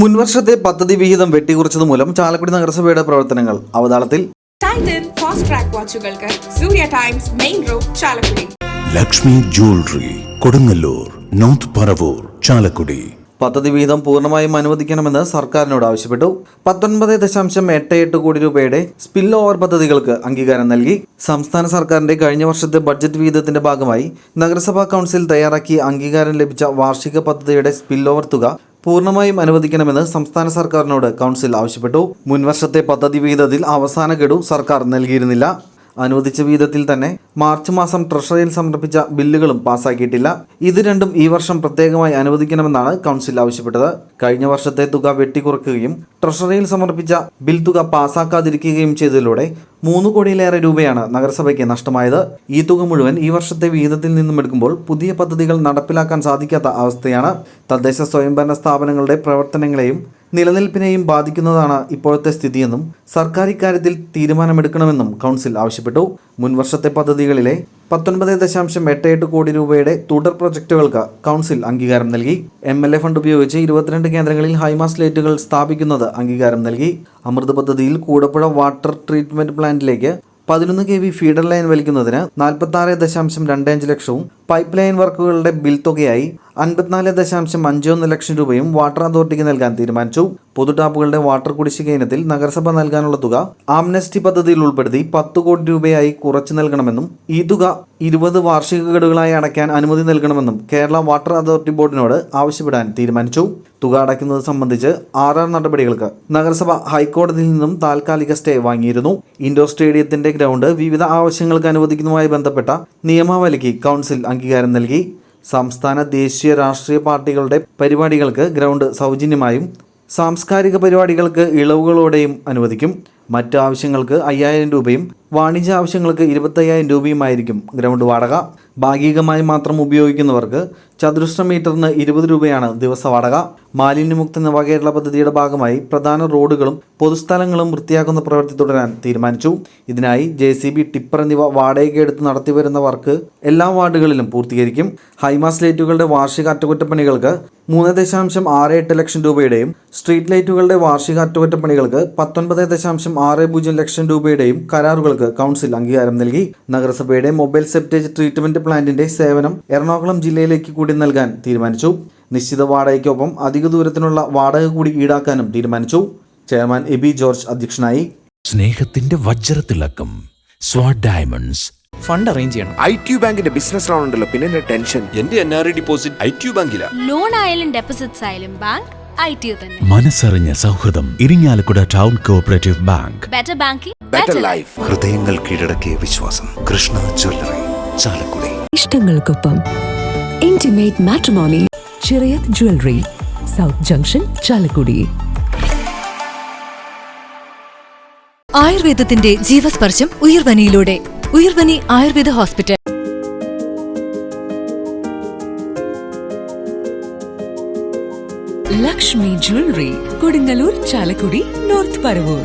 മുൻവർഷത്തെ പദ്ധതി വിഹിതം വെട്ടിക്കുറച്ചത് മൂലം ചാലക്കുടി നഗരസഭയുടെ പ്രവർത്തനങ്ങൾ. അവതാളത്തിൽ Titan Fast Track വാച്ചുകൾക്ക്. Surya Times main road Chalakudy. Lakshmi jewellery Kodungallur north Paravur Chalakudy. പദ്ധതി വിഹിതം പൂർണമായും അനുവദിക്കണമെന്ന് സർക്കാരിനോട് ആവശ്യപ്പെട്ടു. പത്തൊൻപത് ദശാംശം എട്ട് എട്ട് കോടി രൂപയുടെ സ്പിൽ ഓവർ പദ്ധതികൾക്ക് അംഗീകാരം നൽകി. സംസ്ഥാന സർക്കാരിന്റെ കഴിഞ്ഞ വർഷത്തെ ബഡ്ജറ്റ് വിഹിതത്തിന്റെ ഭാഗമായി നഗരസഭാ കൗൺസിൽ തയ്യാറാക്കി അംഗീകാരം ലഭിച്ച വാർഷിക പദ്ധതിയുടെ സ്പിൽ ഓവർ തുക പൂർണമായും അനുവദിക്കണമെന്ന് സംസ്ഥാന സർക്കാരിനോട് കൗൺസിൽ ആവശ്യപ്പെട്ടു. മുൻവർഷത്തെ പദ്ധതി വിഹിതത്തിൽ അവസാന ഗഡു സർക്കാർ നൽകിയിരുന്നില്ല. അനുവദിച്ച വിധത്തിൽ തന്നെ മാർച്ച് മാസം ട്രഷറിയിൽ സമർപ്പിച്ച ബില്ലുകളും പാസ്സാക്കിയിട്ടില്ല ഇത് രണ്ടും ഈ വർഷം പ്രത്യേകമായി അനുവദിക്കണമെന്നാണ് കൗൺസിൽ ആവശ്യപ്പെട്ടത്. കഴിഞ്ഞ വർഷത്തെ തുക വെട്ടിക്കുറയ്ക്കുകയും ട്രഷറിയിൽ സമർപ്പിച്ച ബിൽ തുക പാസ്സാക്കാതിരിക്കുകയും ചെയ്തതിലൂടെ മൂന്ന് കോടിയിലേറെ രൂപയാണ് നഗരസഭയ്ക്ക് നഷ്ടമായത്. ഈ തുക മുഴുവൻ ഈ വർഷത്തെ വിഹിതത്തിൽ നിന്നും എടുക്കുമ്പോൾ പുതിയ പദ്ധതികൾ നടപ്പിലാക്കാൻ സാധിക്കാത്ത അവസ്ഥയാണ്. തദ്ദേശ സ്വയംഭരണ സ്ഥാപനങ്ങളുടെ പ്രവർത്തനങ്ങളെയും നിലനിൽപ്പിനെയും ബാധിക്കുന്നതാണ് ഇപ്പോഴത്തെ സ്ഥിതിയെന്നും സർക്കാർ ഇക്കാര്യത്തിൽ തീരുമാനമെടുക്കണമെന്നും കൗൺസിൽ ആവശ്യപ്പെട്ടു. മുൻവർഷത്തെ പദ്ധതികളിലെ പത്തൊൻപത് ദശാംശം എട്ട് എട്ട് കോടി രൂപയുടെ തുടർ പ്രൊജക്ടുകൾക്ക് കൗൺസിൽ അംഗീകാരം നൽകി. എം എൽ എ ഫണ്ട് ഉപയോഗിച്ച് ഇരുപത്തിരണ്ട് കേന്ദ്രങ്ങളിൽ ഹൈമാസ് ലൈറ്റുകൾ സ്ഥാപിക്കുന്നത് അംഗീകാരം നൽകി. അമൃത് പദ്ധതിയിൽ കൂടപ്പുഴ വാട്ടർ ട്രീറ്റ്മെന്റ് പ്ലാന്റിലേക്ക് പതിനൊന്ന് കെ വി ഫീഡർ ലൈൻ വലിക്കുന്നതിന് നാൽപ്പത്തി ആറ് ദശാംശം രണ്ട് അഞ്ച് ലക്ഷവും പൈപ്പ് ലൈൻ വർക്കുകളുടെ ബിൽ തുകയായി അൻപത്തിനാല് ദശാംശം അഞ്ച് ഒന്ന് ലക്ഷം രൂപയും വാട്ടർ അതോറിറ്റിക്ക് നൽകാൻ തീരുമാനിച്ചു. പൊതു ടാപ്പുകളുടെ വാട്ടർ കുടിശ്ശിക ഇനത്തിൽ നഗരസഭ നൽകാനുള്ള തുക ആംനസ്റ്റി പദ്ധതിയിൽ ഉൾപ്പെടുത്തി പത്ത് കോടി രൂപയായി കുറച്ചു നൽകണമെന്നും ഈ തുക ഇരുപത് വാർഷിക ഗഡുകളായി അടയ്ക്കാൻ അനുമതി നൽകണമെന്നും കേരള വാട്ടർ അതോറിറ്റി ബോർഡിനോട് ആവശ്യപ്പെടാൻ തീരുമാനിച്ചു. തുക അടയ്ക്കുന്നത് സംബന്ധിച്ച് ആറാർ നടപടികൾക്ക് നഗരസഭ ഹൈക്കോടതിയിൽ നിന്നും താൽക്കാലിക സ്റ്റേ വാങ്ങിയിരുന്നു. ഇൻഡോർ സ്റ്റേഡിയത്തിന്റെ ഗ്രൗണ്ട് വിവിധ ആവശ്യങ്ങൾക്ക് അനുവദിക്കുന്നതുമായി ബന്ധപ്പെട്ട നിയമാവലിക്ക് കൗൺസിൽ അംഗീകാരം നൽകി സംസ്ഥാന ദേശീയ രാഷ്ട്രീയ പാർട്ടികളുടെ പരിപാടികൾക്ക് ഗ്രൗണ്ട് സൗജന്യമായും സാംസ്കാരിക പരിപാടികൾക്ക് ഇളവുകളോടെയും അനുവദിക്കും. മറ്റ് ആവശ്യങ്ങൾക്ക് അയ്യായിരം രൂപയും വാണിജ്യ ആവശ്യങ്ങൾക്ക് ഇരുപത്തയ്യായിരം രൂപയുമായിരിക്കും ഗ്രൗണ്ട് വാടക. ഭാഗികമായി മാത്രം ഉപയോഗിക്കുന്നവർക്ക് ചതുരശ്ര മീറ്ററിന് ഇരുപത് രൂപയാണ് ദിവസ വാടക. മാലിന്യമുക്ത നവകേരള പദ്ധതിയുടെ ഭാഗമായി പ്രധാന റോഡുകളും പൊതുസ്ഥലങ്ങളും വൃത്തിയാക്കുന്ന പ്രവൃത്തി തുടരാൻ തീരുമാനിച്ചു. ഇതിനായി ജെ സി ബി ടിപ്പർ എന്നിവ വാടകയ്ക്ക് എടുത്ത് നടത്തിവരുന്ന വർക്ക് എല്ലാ വാർഡുകളിലും പൂർത്തീകരിക്കും. ഹൈമാസ് ലൈറ്റുകളുടെ വാർഷിക അറ്റകുറ്റപ്പണികൾക്ക് മൂന്ന് ദശാംശം ആറ് എട്ട് ലക്ഷം രൂപയുടെയും സ്ട്രീറ്റ് ലൈറ്റുകളുടെ വാർഷിക അറ്റകുറ്റപ്പണികൾക്ക് പത്തൊൻപത് ദശാംശം ആറ് പൂജ്യം ലക്ഷം രൂപയുടെയും കരാറുകൾക്ക് കൗൺസിൽ അംഗീകാരം നൽകി. നഗരസഭയുടെ മൊബൈൽ സെപ്റ്റേജ് ട്രീറ്റ്മെന്റ് പ്ലാന്റിന്റെ സേവനം എറണാകുളം ജില്ലയിലേക്ക് കൂടി നൽകാൻ തീരുമാനിച്ചു. നിശ്ചിത വാടകയ്ക്കൊപ്പം അധിക ദൂരത്തിനുള്ള വാടക കൂടി ഈടാക്കാനും തീരുമാനിച്ചു. ചെയർമാൻ എബി ജോർജ് അധ്യക്ഷനായി. സ്നേഹത്തിന്റെ വജ്രത്തിളക്കം സ്വാഡ് ഡയമണ്ട്സ്. ഫണ്ട് അറേഞ്ച് ചെയ്യണം. ഐ ടി ബാങ്കിന്റെ ബിസിനസ് ലോൺ ഉണ്ടല്ലോ പിന്നെ ടെൻഷൻ? എന്റെ N R I deposit I T ബാങ്കില. Loan ആയാലും ഡെപ്പോസിറ്റ്സ് ആയാലും ബാങ്ക് ഐ ടി തന്നെ. മനസ്സറിഞ്ഞ സൗഹൃദം Irinjalakuda town cooperative bank. Better banking better life ഹൃദയങ്ങൾ കീഴടക്കിയ വിശ്വാസം. Krishna jewellery Chalakudy. ഇഷ്ടങ്ങൾക്കൊപ്പം intimate matrimony Chirayath jewellery south junction Chalakudy. ആയുർവേദത്തിന്റെ ജീവസ്പർശം ഉയർവനിയിലൂടെ. Uyarvani Ayurveda hospital. Lakshmi jewellery Kodungallur Chalakudy north Paravur.